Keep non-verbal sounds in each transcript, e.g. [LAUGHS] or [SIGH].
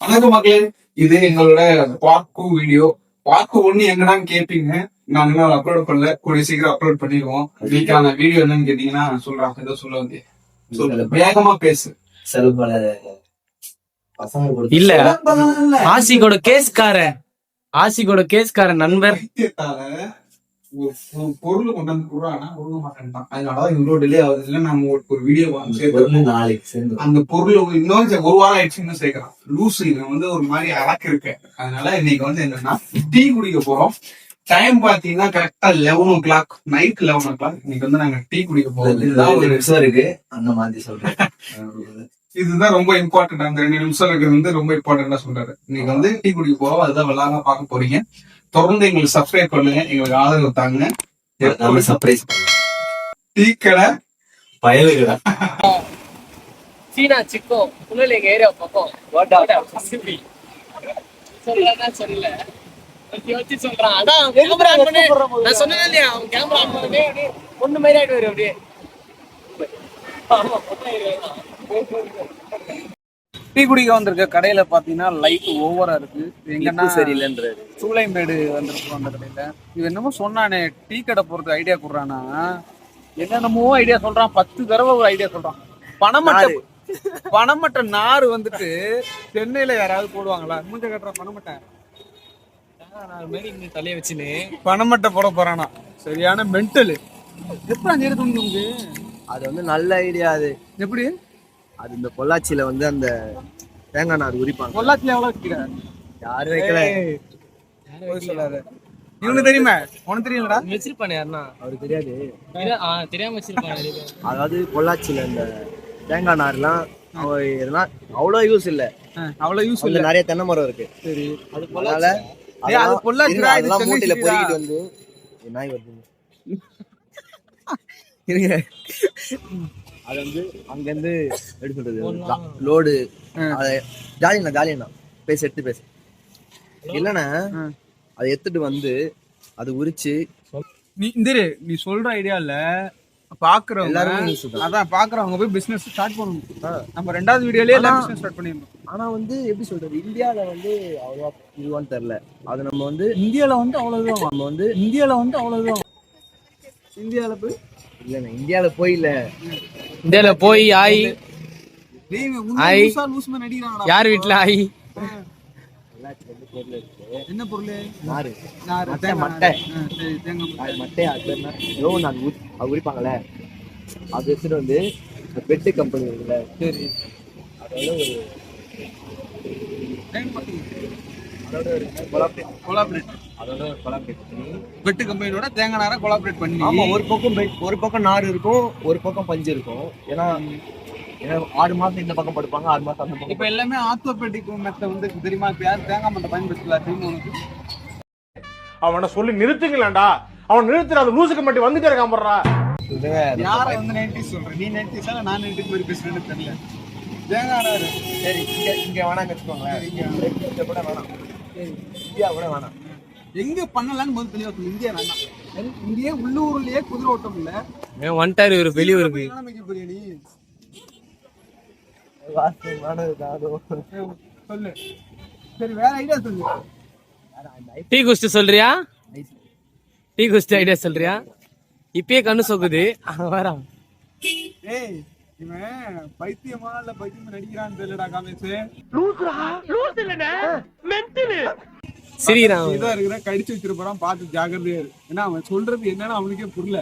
வணக்கம் மக்களே இது எங்களோட பார்ட் டூ வீடியோ. பார்ட் ஒன்னு எங்கடா கேட்பீங்க நாங்க இன்னும் அப்லோட் பண்ணல. கூடிய சீக்கிரம் அப்லோட் பண்ணிடுவோம். இன்னைக்கான வீடியோ என்னன்னு கேட்டீங்கன்னா நான் சொல்றேன். ஏதோ சொல்ல வந்து வேகமா பேசு. இல்ல. ஆசிகோட கேஸ்காரன் ஆசிகோட கேஸ்காரன் நண்பர். பொருள் கொண்டு வந்து கொடுறானா கொடுக்க மாட்டேன்ட்டான். அதனாலதான் இவ்வளவு டிலே ஆகுது இல்ல நம்ம ஒரு- ஒரு வீடியோ சேர்த்து நாளைக்கு சேர்ந்து அந்த பொருள் இன்னும் சே- ஒரு வாரம் ஆயிடுச்சு இன்னும் சேர்க்கலாம் லூசு இவன் வந்து ஒரு மாதிரி அழக்கு இருக்கு. அதனால இன்னைக்கு வந்து என்னன்னா டீ குடிக்க போறோம். டைம் பாத்தீங்கன்னா கரெக்டா eleven o'clock night eleven o'clock இன்னைக்கு வந்து நாங்க டீ குடிக்க போறோம். ஒரு நிமிஷம் இருக்கு. அந்த மாதிரி சொல்றேன். [LAUGHS] இதுதான் ரொம்ப இம்பார்ட்டன்ட் அந்த ரெண்டு நிமிஷம் இருக்கிறது வந்து ரொம்ப இம்பார்ட்டன்டா சொல்றாரு. இன்னைக்கு வந்து டீ குடிக்க போறோம். அதுதான் விளாங்க பார்க்க போறீங்க. தொடர்ந்து எங்களுக்கு சப்ஸ்கிரைப் பண்ணுங்க. எங்களுக்கு ஆதரவு தாங்க நம்ம சர்ப்ரைஸ் டீ கடை பயலுகளா? சீனா சிக்கோ புனல் எங்க ஏரியா பக்கம். சொல்லலன்னா சொல்லல வச்சு சொல்றான். அதான் கேமரா ஆன் பண்ணு. நான் சொன்னேன் இல்லையா அவன் கேமரா ஆன் பண்ணே. அப்படியே பொண்ணு மாதிரி ஆயிடுவாரு அப்படியே. ஆமா, பொண்ணு. டீ குடிக்க வந்திருக்க கடையில பாத்தீங்கன்னா லைட் ஓவரா இருக்கு. எங்கன்னா சரியில்லைன்றாரு. சூளைமேடு வந்திருக்கோம் அந்த கடையில. இது என்னமோ சொன்னானே டீ கடை போறது ஐடியா குடுறானா? என்னென்னமோ ஐடியா சொல்றான். பத்து தடவை ஒரு ஐடியா சொல்றான். பணமட்டை பணமட்டை நாறு வந்துட்டு சென்னையில யாராவது போடுவாங்களா? மூஞ்ச கட்டுற பணமட்டை தலைய வச்சுன்னு பணமட்டை போட போறானா? சரியான மென்டல் எப்படி அது வந்து நல்ல ஐடியா அது. எப்படி? அது இந்த பொள்ளாச்சியில வந்து அந்த தேங்காய் நார் உரிப்பாங்க. பொள்ளாச்சியில எவ்வளவு வைக்கிற யாரும் வைக்கல. சொல்லாத. இவனுக்கு தெரியுமா? உனக்கு தெரியுங்களா வச்சிருப்பானே யாருன்னா? அவருக்கு தெரியாது. தெரியாம பேர். அதாவது பொள்ளாச்சியில இந்த தேங்காய் நார்லாம் அவ எதனா அவ்வளோ யூஸ் இல்ல. அவ்வளவு யூஸ் இல்ல. நிறைய தென்னை மரம் இருக்கு. சரி. அதனால ஏய், அது பொள்ளாச்சிடா, அதெல்லாம் சென்னை மூட்டையில. பொறுக்கிட்டு வந்து நாய் வருது. [LAUGHS] இருங்க. அது வந்து அங்கிருந்து எப்படி சொல்றது? லோடு ஜாலிண்ணா ஜாலிண்ணா பேசு எடுத்து பேசு. இல்லைண்ணா. அதை எடுத்துட்டு வந்து அது உரிச்சு நீ இந்த நீ சொல்ற ஐடியா இல்ல பாக்குறவங்க அதான் பாக்குறவங்க போய் பிசினஸ் ஸ்டார்ட் பண்ணணும். நம்ம ரெண்டாவது வீடியோலயே எல்லாம் பிசினஸ் ஸ்டார்ட் பண்ணிருந்தோம் ஆனா வந்து எப்படி சொல்றது? இந்தியால வந்து அவ்வளவா இதுவான்னு தெரியல. அது நம்ம வந்து இந்தியால வந்து அவ்வளவுதான் நம்ம வந்து இந்தியால வந்து அவ்வளவுதான் இந்தியால போய் இல்லண்ணா இந்தியால போய் இல்ல. இந்தியால போய் ஆயி நடிக்கிறாங்கடா. யார் வீட்டுல ஆயி? என்ன பொருள்? நாரு. நாரு, மட்டை. அது? ஏதோ ஒண்ணு அது உரி- அது உரிப்பாங்கல்ல? அது எடுத்துட்டு வந்து பெட்டு கம்பெனி இருக்குல்ல? சரி. அதோட ஒரு வெட்டு கம்பெனியோட தேங்காய் நாரை கொலாபரேட் பண்ணி. ஆமா ஒரு பக்கம் ஒரு பக்கம் நார் இருக்கும் ஒரு பக்கம் பஞ்சு இருக்கும். ஏன்னா ஏன்னா ஆறு மாசம் இந்த பக்கம் படுப்பாங்க ஆறு மாசம் அந்த இப்ப பக்கம் எல்லாமே ஆர்த்தோபெடிக் மெத்த வந்து தெரியுமா? இப்ப யார் தேங்காய் மட்டை பயன்படுத்தல உனக்கு? அவனை சொல்லி நிறுத்துங்களேன்டா. அவன் நிறுத்துற அந்த லூசுக்கு மட்டும் வந்துட்டே இருக்கான் போடுறா யார வந்து நைன்டிஸ் சொல்ற? நீ நைன்டிஸா நான் நைன்டிஸ் மாதிரி பேசுறேன்னு தெரியல. தேங்காய் நாரு. சரி இங்க இங்க வேணாம் வச்சுக்கோங்களேன். இங்க கூட வேணாம். இந்தியா கூட வேணாம். எங்க பண்ணலாம்னு முதல் தெளிவா சொல்லு. இந்தியா வேண்டாம் இந்தியே உள்ளூர்லயே குதிரை ஓட்டம் இல்ல. வந்துட்டாரு ஒரு வெளியூருக்கு நிலைமைக்கு போறியா நீ. சொல்லு. சரி வேற ஐடியா சொல்லு. டீ குடிச்சிட்டு சொல்றியா? டீ குடிச்சிட்டு ஐடியா சொல்றியா? இப்பயே கண்ணு சொக்குது. வரான். ஏய் இவன் பைத்தியமா இல்ல பைத்தியமா நடிக்கிறான்னு தெரியலடா காமேஷ் சிரிக்கிறான் இதா இருக்கிற கடிச்சு வச்சிருப்பான். பார்த்து ஜாக்கிரதையா இரு. ஏன்னா அவன் சொல்றது என்னன்னு அவனுக்கே புரியல.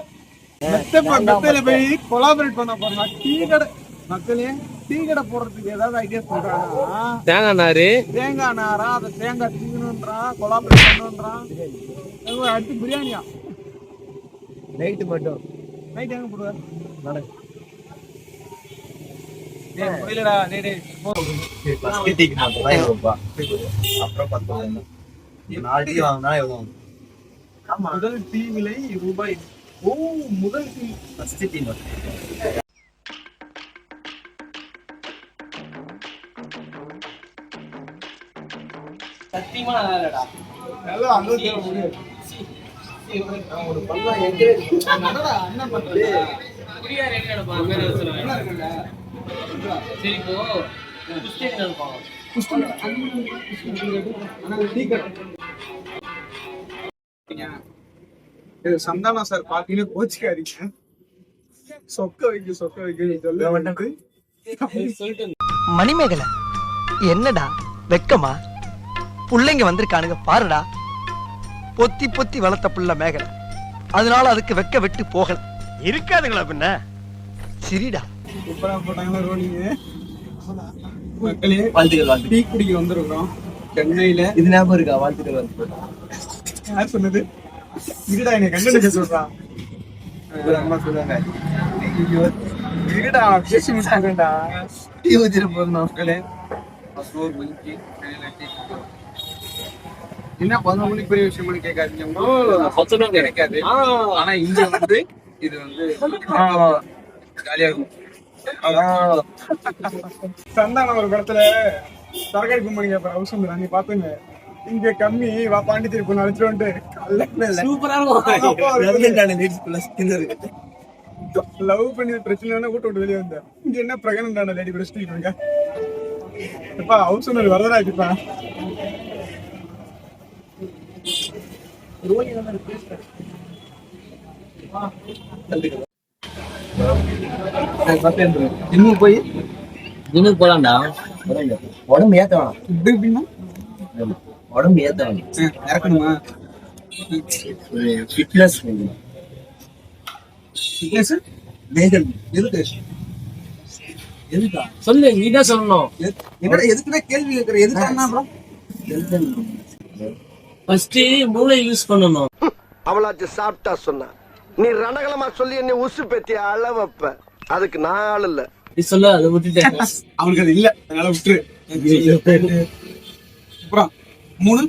மெத்த மெத்தையில போய் கொலாபரேட் பண்ண போறான். டீ கடை மக்களே டீ கடை போடுறதுக்கு ஏதாவது ஐடியா சொல்றானா? தேங்காய் நாரு. தேங்காய் நாரா? அதை தேங்காய் தீங்கணுன்றான் கொலாபரேட் பண்ணணுன்றான் அதுவும் அடுத்து பிரியாணியா? நைட்டு மட்டும். நைட் எங்க போடுவார்? நடக்கு. முதல் டீ விலை ரூபாய் ஓ முதல் டீ ஃபர்ஸ்ட் டீ சத்தியமா நல்லா இல்லடா. எல்லாம் அங்க முடியாது என்னடா என்ன பண்றது? நடப்பான் பேர் சொல்லுவேன் நல்லா இருக்குல்ல? சரி இப்போ கிறிஸ்டியன் இருப்பான் இது சந்தானா சார் பாத்தீங்கன்னா கோச்சுக்காதீங்க. சொக்க வைக்க சொக்க வைக்க சொல்ல மணிமேகலை என்னடா வெக்கமா? புள்ளைங்க வந்திருக்கானுங்க பாருடா. பொத்தி பொத்தி வளர்த்த புள்ள மேகலை. அதனால அதுக்கு வெக்க விட்டு போகல. இருக்காதுங்களா பின்ன? சரிடா. சூப்பரா போட்டாங்களா ரோலிங்க மக்களே வாழ்த்துக்கள் வாழ்த்துக்கள். டீ குடிக்க வந்திருக்கிறோம். சென்னையில. இது ஞாபகம் இருக்கா? வாழ்த்துக்கள் வாழ்த்துக்கள். யார் சொன்னது? இருடா என்னை கண்டுபிடிக்க சொல்றான் ஒரு அம்மா சொல்லுவாங்க. இருடா பேசி முடிச்சாங்கடா டீ வச்சிட்டு போகணும் மக்களே. சோறு மணிக்கு என்ன பதினொரு மணிக்கு பெரிய விஷயம்னு கேட்காதீங்க. கிடைக்காது. ஆனா இங்க வந்து இது வந்து ஜாலியா இருக்கும். [LAUGHS] சந்தான ஒரு படத்துல தரகாடி கும்பணி கேட்பாரு ஹவுஸ் வந்து நீ பாத்துங்க. இங்க கம்மி வா பாண்டிச்சேரி பொண்ணு அழைச்சிட்டு [LAUGHS] சூப்பரா லவ் பண்ணி பிரச்சனை கூட்டு விட்டு வெளியே வந்தேன். இங்க என்ன பிரகனண்டான லேடி பிரச்சனை இருக்காங்க எப்பா ஹவுஸ் ஓனர் வரதராச்சுப்பா இன்னும் போய்? ஜிம்முக்கு போலாம்டா உடம்பு ஏத்த வேணாம். இது எப்படின்னா? உடம்பு ஏத்த வேணாம். இறக்கணுமா? ஃபிட்னஸ் ஃபிட்னஸ் எதுக்கு எதுக்கா? சொல்லு நீ தான் சொல்லணும் என்னடா எதுக்குடா கேள்வி கேட்கற? எதுக்கு அப்புறம் ஃபர்ஸ்ட் மூளை யூஸ் பண்ணணும். அவளாச்சு சாப்பிட்டா சொன்னா. நீ ரணகலமா சொல்லி என்னை உசு பெத்தி அள வைப்ப அதுக்கு நான் ஆள் இல்ல. நீ சொல்ல அதை விட்டுட்டேன் அவனுக்கு அது இல்ல. அதனால விட்டுரு. அப்புறம் மூணு?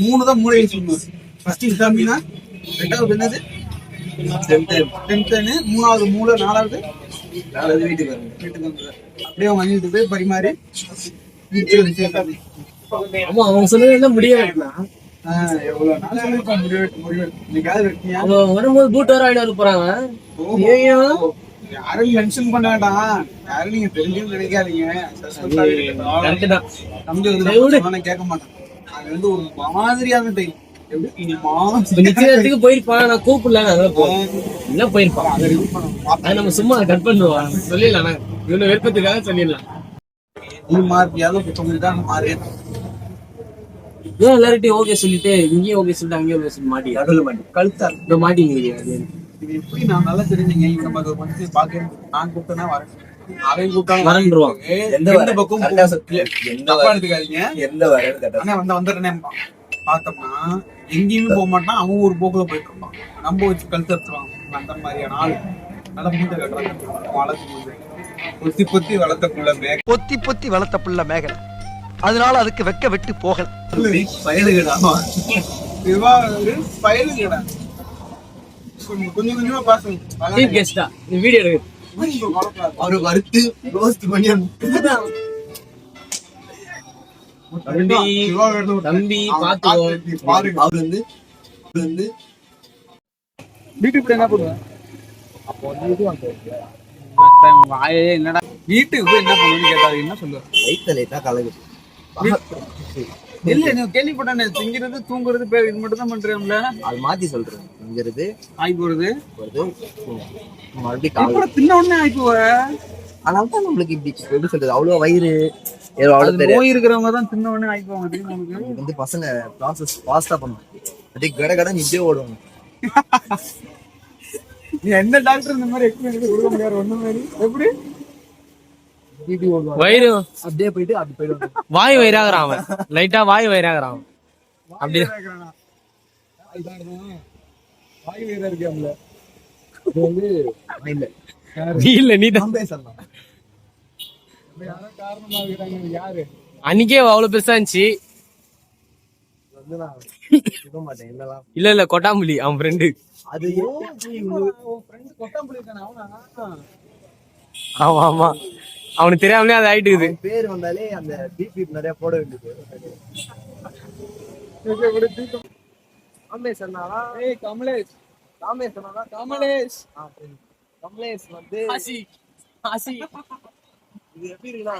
மூணு தான் யூஸ் பண்ணுவோம் ஃபர்ஸ்ட் எக்ஸாமினா ரெண்டாவது என்னது? டென்த்து மூணாவது மூளை நாலாவது? நாலாவது வீட்டுக்கு வீட்டுக்கு வந்தது அப்படியே அவன் வாங்கிட்டு போய் பரிமாறி ஆமா அவங்க சொன்னது முடிய வரும்போது பூட் வர ஆயிட்டு போறாங்க யாரும் மென்ஷன் பண்ண வேண்டாம் யாரும் நீங்க தெரிஞ்சுன்னு நினைக்காதீங்க. கேட்க மாட்டேன். அது வந்து ஒரு மாதிரியான டைம் நிச்சயத்துக்கு போயிருப்பான். நான் கூப்பிடல இல்ல போயிருப்பான்? அதை நம்ம சும்மா கட் பண்ணுவோம் சொல்லிடலாம் இவனு விருப்பத்துக்காக சொல்லிடலாம். இது மாதிரியாவது புத்தகம் தான் மாறியா ஏன் எல்லார்ட்டையும் ஓகே சொல்லிட்டு இங்கேயும் ஓகே சொல்லிட்டு அங்கேயும் ஓகே சொல்லி மாட்டி? நடுவில் மாட்டி. கழுத்தா? இந்த மாட்டிங்க அது இது எப்படி நான் நல்லா தெரிஞ்சுங்க. இவங்க நம்ம வந்து பாக்க நான் கூப்பிட்டேன்னா வரேன். அவன் கூப்பிட்டாலும் வரேன்ருவான். எந்த? பக்கம். எந்த? எடுத்துக்காதீங்க. எந்த வரன்னு கேட்டா வந்து வந்துடுறேன் பார்த்தோம்னா எங்கேயுமே போக மாட்டான். அவன் ஒரு போக்குல போயிட்டு இருப்பான். நம்ம வச்சு கழுத்து எடுத்துருவான். அந்த மாதிரியான ஆள். நல்லா மூட்டை கட்டுறாங்க. வளர்த்து பொத்தி பொத்தி வளர்த்த புள்ள மேக பொத்தி பொத்தி வளர்த்த புள்ள மேகலை. அதனால அதுக்கு வெக்க விட்டு போகல. கொஞ்சம் கொஞ்சம் நீ வீடியோ எடுக்கு அவரு வறுத்து ரோஸ்ட் பண்ணி தம்பி பாருங்க. அவர் வந்து வீட்டுக்கு போய் என்ன பண்ணுவேன் வாயே என்னடா? வீட்டுக்கு போய் என்ன பண்ணுவேன்னு கேட்டாரு என்ன சொல்லுவேன் லைட்டா லைட்டா கலகு இல்ல நீ கேள்விப்பட்டானே திங்கிறது தூங்குறது பேர் இது மட்டும் தான் பண்றேன்ல? அது மாத்தி சொல்றேன். இங்கிறது ஆய் போறது. மறுபடியும் எப்படா தின்ன உடனே ஆய் போவ? அதனால தான் நம்மளுக்கு இப்படி எப்படி சொல்றது? அவ்வளவு வயிறு நோய் இருக்கிறவங்க தான் தின்ன உடனே ஆய் போவாங்க இது வந்து பசங்க ப்ராசஸ் ஃபாஸ்டா பண்ணும். அப்படியே கட கட நிச்சயம் ஓடுவாங்க நீ எந்த டாக்டர் இந்த மாதிரி எக்ஸ்பீரியன்ஸ் கொடுக்க முடியாது ஒண்ணு மாதிரி எப்படி? வயிறு. அப்படியே போயிட்டு அப்படி போயிடுவாங்க. வாய் வயிறாகிறான் அவன். லைட்டா வாய் வயிறாகிறான் அவன். அப்படி வாய் வேற இருக்காம்ல இது வந்து இல்ல நீ இல்ல நீ தான். பேசலாம் யாரோ காரணமா இருக்கிறாங்க யாரு? அன்னைக்கே அவ்வளவு பெருசா இருந்துச்சு. வந்து நான் சொல்ல மாட்டேன் என்னலாம் இல்ல இல்ல கொட்டாம்புலி அவன் ஃப்ரெண்டு அது ஃப்ரெண்ட் கொட்டாம்புலி இருக்கானே அவனா? ஆமா ஆமா. அவனுக்கு தெரியாமலே அது ஆயிட்டு பேர் வந்தாலே அந்த பிபி நிறைய போட வேண்டியது. காமேஷ் அண்ணாவா? ஏய் கமலேஷ். ராமேஷ் அண்ணாவா? கமலேஷ். கமலேஷ் வந்து ஆசி. ஆசி. இது எப்படி இருக்குன்னா